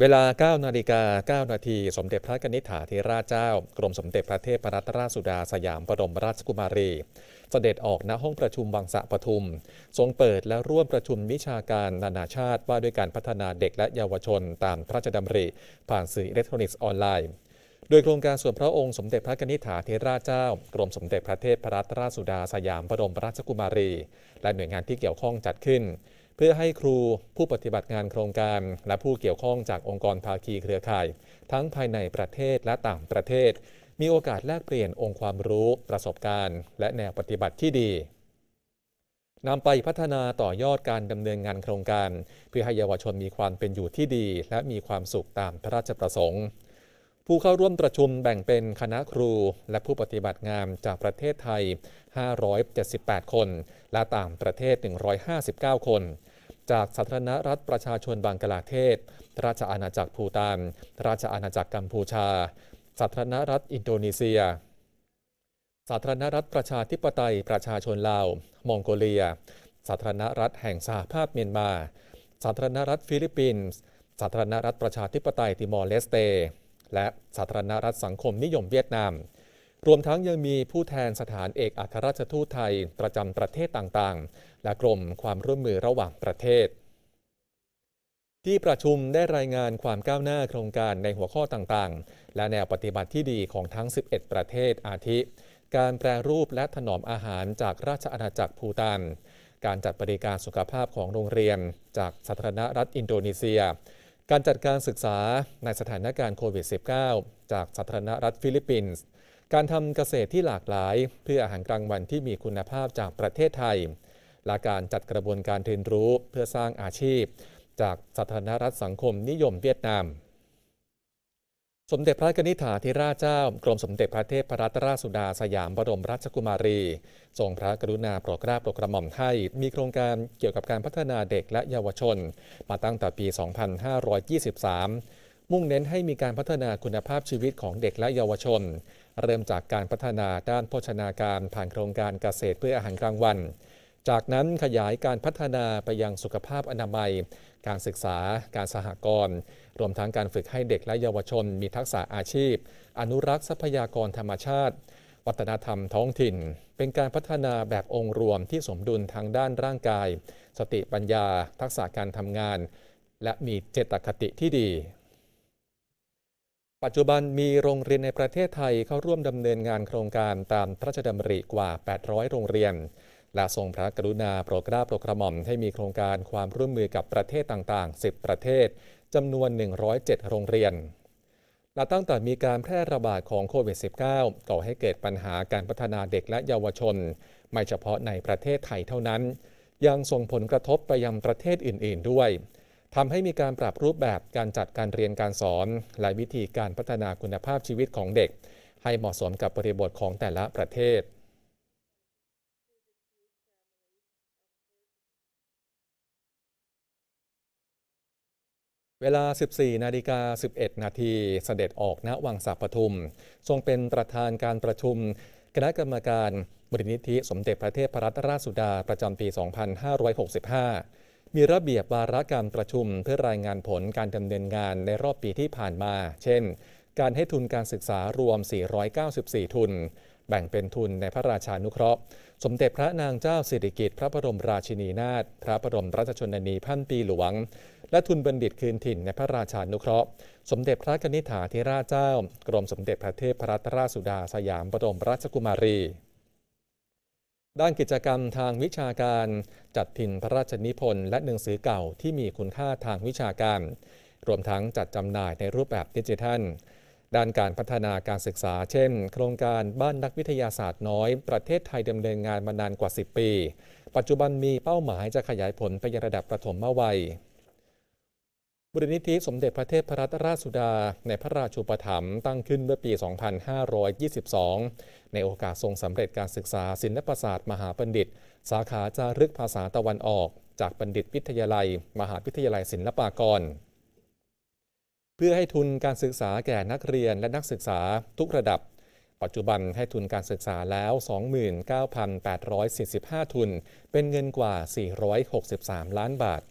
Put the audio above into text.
เวลา 9 นาฬิกา 9 นาที สมเด็จพระกนิษฐาธิราชเจ้า กรมสมเด็จพระเทพรัตนราชสุดาสยามบรมราชกุมารี เสด็จออกณห้องประชุมวังสะปทุม ทรงเปิดและร่วมประชุมวิชาการนานาชาติว่าด้วยการพัฒนาเด็กและเยาวชนตามพระราชดำริ ผ่านสื่ออิเล็กทรอนิกส์ออนไลน์โดยโครงการส่วนพระองค์สมเด็จพระกนิษฐาธิราชเจ้า กรมสมเด็จพระเทพรัตนราชสุดาสยามบรมราชกุมารี และหน่วยงานที่เกี่ยวข้องจัดขึ้น เพื่อให้ครูผู้ปฏิบัติงานโครงการ และผู้เกี่ยวข้องจากองค์กรภาคีเครือข่าย ทั้งภายในประเทศและต่างประเทศ มีโอกาสแลกเปลี่ยนองค์ความรู้ ประสบการณ์ และแนวปฏิบัติที่ดีนำไปพัฒนาต่อยอดการดำเนินงานโครงการ เพื่อให้เยาวชนมีความเป็นอยู่ที่ดี และมีความสุขตามพระราชประสงค์ ผู้เข้าร่วมประชุมแบ่งเป็นคณะครูและผู้ปฏิบัติงานจากประเทศไทย 578 คน และต่างประเทศ 159 คน จากสาธารณรัฐประชาชนบังกลาเทศ ราชอาณาจักรภูตาน ราชอาณาจักรกัมพูชา สาธารณรัฐอินโดนีเซีย สาธารณรัฐประชาธิปไตยประชาชนลาว มองโกเลีย สาธารณรัฐแห่งสหภาพเมียนมา สาธารณรัฐฟิลิปปินส์ สาธารณรัฐประชาธิปไตยติมอร์เลสเต และสาธารณรัฐสังคมนิยมเวียดนาม รวมทั้งยังมีผู้แทนสถานเอกอัครราชทูตไทยประจำประเทศต่างๆ และกรมความร่วมมือระหว่างประเทศ ที่ประชุมได้รายงานความก้าวหน้าโครงการในหัวข้อต่างๆ และแนวปฏิบัติที่ดีของทั้ง 11 ประเทศอาทิ การแปรรูปและถนอมอาหารจากราชอาณาจักรภูตานการจัดบริการสุขภาพของโรงเรียน จากสาธารณรัฐอินโดนีเซีย การจัดการศึกษาในสถานการณ์โควิด -19 จากสาธารณรัฐฟิลิปปินส์ การทำเกษตรที่หลากหลาย เพื่ออาหารกลางวันที่มีคุณภาพจากประเทศไทย และการจัดกระบวนการเรียนรู้เพื่อสร้างอาชีพ จากสาธารณรัฐสังคมนิยมเวียดนาม สมเด็จพระนิษฐาธิราชเจ้า กรมสมเด็จพระเทพรัตนราชสุดาสยามบรมราชกุมารี ทรงพระกรุณาโปรดเกล้าโปรดกระหม่อมให้มีโครงการเกี่ยวกับการพัฒนาเด็กและเยาวชน มาตั้งแต่ปี 2523 มุ่งเน้นให้มีการพัฒนาคุณภาพชีวิตของเด็กและเยาวชน เริ่มจากการพัฒนาด้านโภชนาการผ่านโครงการเกษตรเพื่ออาหารกลางวัน จากนั้นขยายการพัฒนาไปยังสุขภาพอนามัย การศึกษา การสหกรณ์รวมทั้งการฝึกให้เด็กและเยาวชน มีทักษะอาชีพ อนุรักษ์ทรัพยากรธรรมชาติ วัฒนธรรมท้องถิ่น เป็นการพัฒนาแบบองค์รวมที่สมดุลทางด้านร่างกาย สติปัญญา ทักษะการทำงาน และมีเจตคติที่ดีปัจจุบันมีโรงเรียนในประเทศไทยเข้าร่วมดำเนินงานโครงการตามพระราชดำริกว่า 800 โรงเรียน และทรงพระกรุณาโปรดเกล้าโปรดกระหม่อมให้มีโครงการความร่วมมือกับประเทศต่างๆ 10 ประเทศจำนวน 107 โรงเรียนและตั้งแต่มีการแพร่ระบาดของโควิด -19 ก่อให้เกิดปัญหาการพัฒนาเด็กและเยาวชน ไม่เฉพาะในประเทศไทยเท่านั้น ยังส่งผลกระทบไปยังประเทศอื่น ๆ ด้วยทำให้มีการปรับรูปแบบการจัดการเรียนการสอน และวิธีการพัฒนาคุณภาพชีวิตของเด็ก ให้เหมาะสมกับบริบทของแต่ละประเทศ เวลา 14 นาฬิกา 11 นาทีเสด็จออกณวังสาปทุม ทรงเป็นประธานการประชุม คณะกรรมการบรินิธิสมเด็จพระเทพรัตนราชสุดาประจำปี 2565 มีระเบียบวาระการประชุมเพื่อรายงานผลการดำเนินงานในรอบปีที่ผ่านมา เช่น การให้ทุนการศึกษารวม 494 ทุน แบ่งเป็นทุนในพระราชานุเคราะห์ สมเด็จพระนางเจ้าสิริกิติ์พระบรมราชินีนาถพระบรมราชชนนีพันปีหลวง และทุนบัณฑิตคืนถิ่นในพระราชานุเคราะห์ สมเด็จพระกนิษฐาธิราชเจ้า กรมสมเด็จพระเทพรัตนราชสุดาสยามบรมราชกุมารีด้านกิจกรรมทางวิชาการจัดพิมพ์พระราชนิพนธ์และหนังสือเก่าที่มีคุณค่าทางวิชาการ รวมทั้งจัดจำหน่ายในรูปแบบดิจิทัล ด้านการพัฒนาการศึกษา เช่น โครงการบ้านนักวิทยาศาสตร์น้อย ประเทศไทยดำเนินงานมานานกว่า 10 ปี ปัจจุบันมีเป้าหมายจะขยายผลไปยังระดับประถมวัยบรินิธิสมเด็จพระเทพรัตนราชสุดา ในพระราชูปถัมภ์ตั้งขึ้นเมื่อปี 2522 ในโอกาสทรงสำเร็จการศึกษาศิลปศาสตร์มหาบัณฑิต สาขาจารึกภาษาตะวันออก จากบัณฑิตวิทยาลัย มหาวิทยาลัยศิลปากร เพื่อให้ทุนการศึกษาแก่นักเรียนและนักศึกษาทุกระดับ ปัจจุบันให้ทุนการศึกษาแล้ว 29,845 ทุน เป็นเงินกว่า 463 ล้านบาท